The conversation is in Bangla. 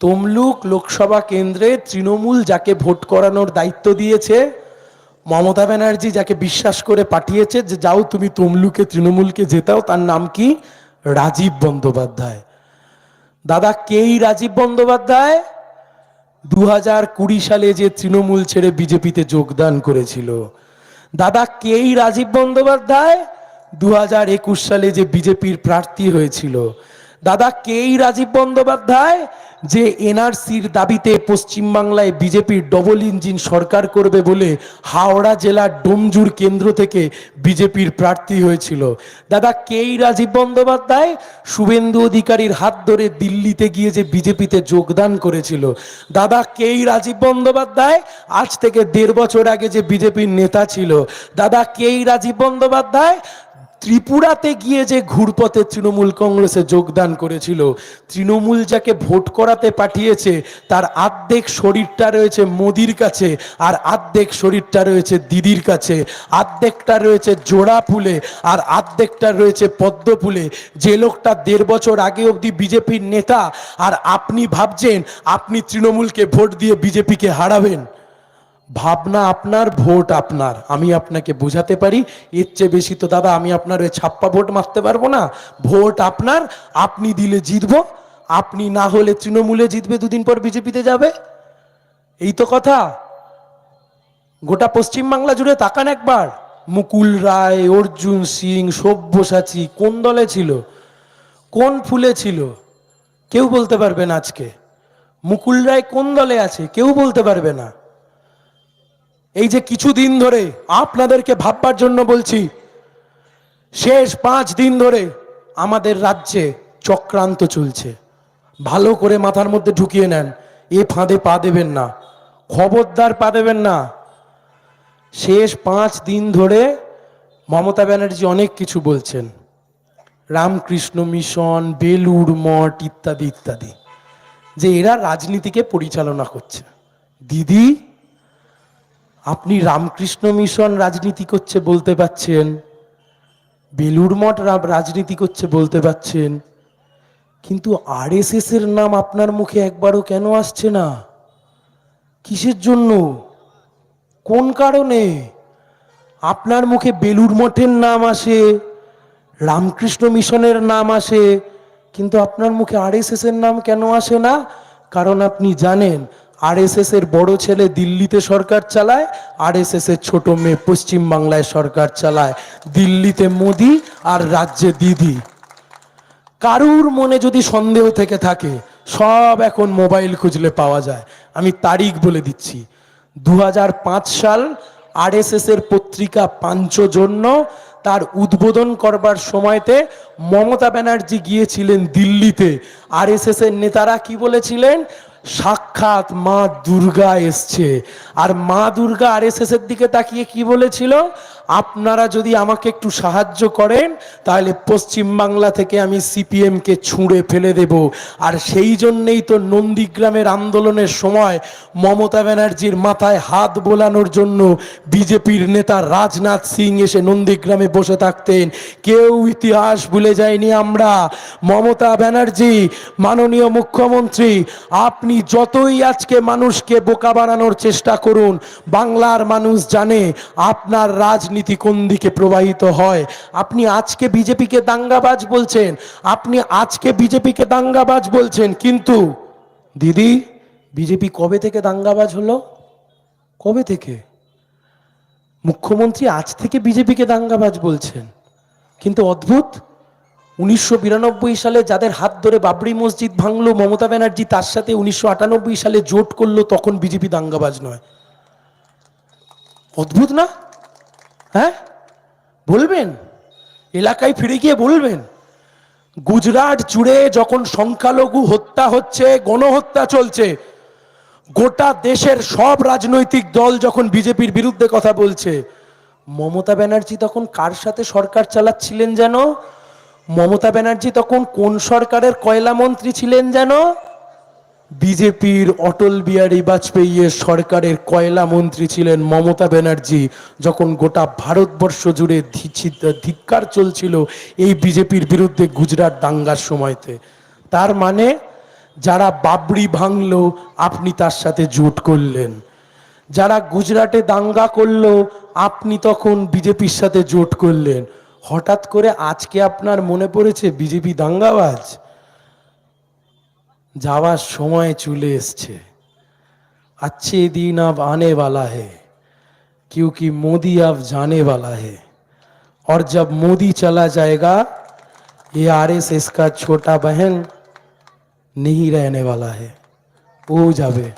তমলুক লোকসভা কেন্দ্রে তৃণমূল যাকে ভোট করানোর দায়িত্ব দিয়েছে, মমতা ব্যানার্জি যাকে বিশ্বাস করে পাঠিয়েছে যে, যাও তুমি তমলুকে, তৃণমূলকে জেতাও। তার নাম কি? রাজীব বন্দ্যোপাধ্যায়। দাদা, কেই রাজীব বন্দ্যোপাধ্যায়? দু হাজার কুড়ি সালে যে তৃণমূল ছেড়ে বিজেপিতে যোগদান করেছিল। দাদা, কেই রাজীব বন্দ্যোপাধ্যায়? দু হাজার একুশ সালে যে বিজেপির প্রার্থী হয়েছিল। দাদা, কেই রাজীব বন্দ্যোপাধ্যায়? যে এনআরসির দাবিতে পশ্চিমবাংলায় বিজেপির ডবল ইঞ্জিন সরকার করবে বলে হাওড়া জেলার ডোমজুর কেন্দ্র থেকে বিজেপির প্রার্থী হয়েছিল। দাদা কেই রাজীব বন্দ্যোপাধ্যায়? শুভেন্দু অধিকারীর হাত ধরে দিল্লিতে গিয়ে যে বিজেপিতে যোগদান করেছিল। দাদা কেই রাজীব বন্দ্যোপাধ্যায়? আজ থেকে দেড় বছর আগে যে বিজেপির নেতা ছিল। দাদা কেই রাজীব বন্দ্যোপাধ্যায়? ত্রিপুরাতে গিয়ে যে ঘুরপথে তৃণমূল কংগ্রেসে যোগদান করেছিল, তৃণমূল যাকে ভোট করাতে পাঠিয়েছে, তার আর্ধেক শরীরটা রয়েছে মোদির কাছে আর আর্ধেক শরীরটা রয়েছে দিদির কাছে। আর্ধেকটা রয়েছে জোড়া ফুলে আর আর্ধেকটা রয়েছে পদ্ম ফুলে। যে লোকটা দেড় বছর আগে অবধি বিজেপির নেতা, আর আপনি ভাবছেন আপনি তৃণমূলকে ভোট দিয়ে বিজেপিকে হারাবেন। ভাবনা আপনার, ভোট আপনার। আমি আপনাকে বোঝাতে পারি, এর চেয়ে বেশি তো দাদা আমি আপনার ওই ছাপ্পা ভোট মারতে পারব না। ভোট আপনার, আপনি দিলে জিতবো, আপনি না হলে তৃণমূলে জিতবে দুদিন পর বিজেপিতে যাবে। এই তো কথা। গোটা পশ্চিমবাংলা জুড়ে তাকান একবার। মুকুল রায়, অর্জুন সিং, সব্যসাচী কোন দলে ছিল? কোন ফুলে ছিল? কেউ বলতে পারবে না আজকে। মুকুল রায় কোন দলে আছে? কেউ বলতে পারবে না। এই যে কিছুদিন ধরে আপনাদেরকে ভাববার জন্য বলছি, শেষ পাঁচ দিন ধরে আমাদের রাজ্যে চক্রান্ত চলছে। ভালো করে মাথার মধ্যে ঢুকিয়ে নেন, এ ফাঁদে পা দেবেন না, খবরদার পা দেবেন না। শেষ পাঁচ দিন ধরে মমতা ব্যানার্জি অনেক কিছু বলছেন। রামকৃষ্ণ মিশন বেলুর মঠ ইত্যাদি ইত্যাদি, যে এরা রাজনীতিকে পরিচালনা করছে। দিদি আপনি রামকৃষ্ণ মিশন রাজনীতি করছে বলতে পাচ্ছেন বেলুর মঠ রাজনীতি করছে বলতে পাচ্ছেন, কিন্তু আরএসএস এর নাম আপনার মুখে একবারও কেন আসছে না? কিসের জন্য? কোন কারণে? আপনার মুখে বেলুর মঠের নাম আসে, রামকৃষ্ণ মিশনের নাম আসে, কিন্তু আপনার মুখে আরএসএস এর নাম কেন আসে না? কারণ আপনি জানেন আরএসএস এর বড় ছেলে দিল্লিতে সরকার চালায়, আরএসএস এর ছোট মেয়ে পশ্চিম বাংলায় সরকার চালায়। দিল্লিতে মোদি আর রাজ্যে দিদি। কারুর মনে যদি সন্দেহ থেকে থাকে, সব এখন মোবাইল খুঁজলে পাওয়া যায়। আমি তারিখ বলে দিচ্ছি। দু হাজার পাঁচ সাল আরএসএস এর পত্রিকা পাঞ্চজন্য তার উদ্বোধন করবার সময়তে মমতা ব্যানার্জি গিয়েছিলেন দিল্লিতে। আরএসএস এর নেতারা কি বলেছিলেন? সাক্ষাৎ মা দুর্গা এসছে। আর মা দুর্গা আর এস এর দিকে তাকিয়ে কি বলেছিল? আপনারা যদি আমাকে একটু সাহায্য করেন, তাহলে পশ্চিম বাংলা থেকে আমি সিপিএম কে ছুঁড়ে ফেলে দেব। আর সেই জন্যেই তো নন্দীগ্রামের আন্দোলনের সময় মমতা ব্যানার্জির মাথায় হাত বোলানোর জন্য বিজেপির নেতা রাজনাথ সিং এসে নন্দীগ্রামে বসে থাকতেন। কেউ ইতিহাস ভুলে যায়নি আমরা। মমতা ব্যানার্জি, মাননীয় মুখ্যমন্ত্রী, আপনি যতই আজকে মানুষকে বোকা বানানোর চেষ্টা করুন, বাংলার মানুষ জানে আপনার রাজনীতি কোন দিকে প্রবাহিত হয়? আপনি আজকে বিজেপিকে দাঙ্গাবাজ বলছেন, আপনি আজকে বিজেপিকে দাঙ্গাবাজ বলছেন, কিন্তু দিদি, বিজেপি কবে থেকে দাঙ্গাবাজ হলো? কবে থেকে? মুখ্যমন্ত্রী আজ থেকে বিজেপিকে দাঙ্গাবাজ বলছেন, কিন্তু অদ্ভুত। উনিশশো বিরানব্বই সালে যাদের হাত ধরে বাবরি মসজিদ ভাঙলো, মমতা ব্যানার্জি তার সাথে উনিশশো আটানব্বই সালে জোট করল, তখন বিজেপি দাঙ্গাবাজ নয়। অদ্ভুত না? হ্যাঁ? বলবেন? এলাকায় ফিরে গিয়ে বলবেন? গুজরাট জুড়ে যখন সংখ্যালঘু হত্যা হচ্ছে, গণহত্যা চলছে, গোটা দেশের সব রাজনৈতিক দল যখন বিজেপির বিরুদ্ধে কথা বলছে, মমতা ব্যানার্জি তখন কার সাথে সরকার চালাচ্ছিলেন যেন? মমতা ব্যানার্জি তখন কোন সরকারের কয়লা মন্ত্রী ছিলেন যেন? বিজেপির অটল বিহারী বাজপেয়ীর সরকারের কয়লা মন্ত্রী ছিলেন মমতা ব্যানার্জি। যখন গোটা ভারতবর্ষ জুড়ে ধিক্কার চলছিল এই বিজেপির বিরুদ্ধে গুজরাট দাঙ্গার সময়তে। তার মানে যারা বাবরি ভাঙলো, আপনি তার সাথে জোট করলেন। যারা গুজরাটে দাঙ্গা করল, আপনি তখন বিজেপির সাথে জোট করলেন। হঠাৎ করে আজকে আপনার মনে পড়েছে বিজেপি দাঙ্গাবাজ? যাওয়ার সময় চলে এসছে अच्छे दिन अब आने वाला है क्योंकि मोदी अब जाने वाला है और जब मोदी चला जाएगा ये आरएसएस का छोटा बहन नहीं रहने वाला है वो जावे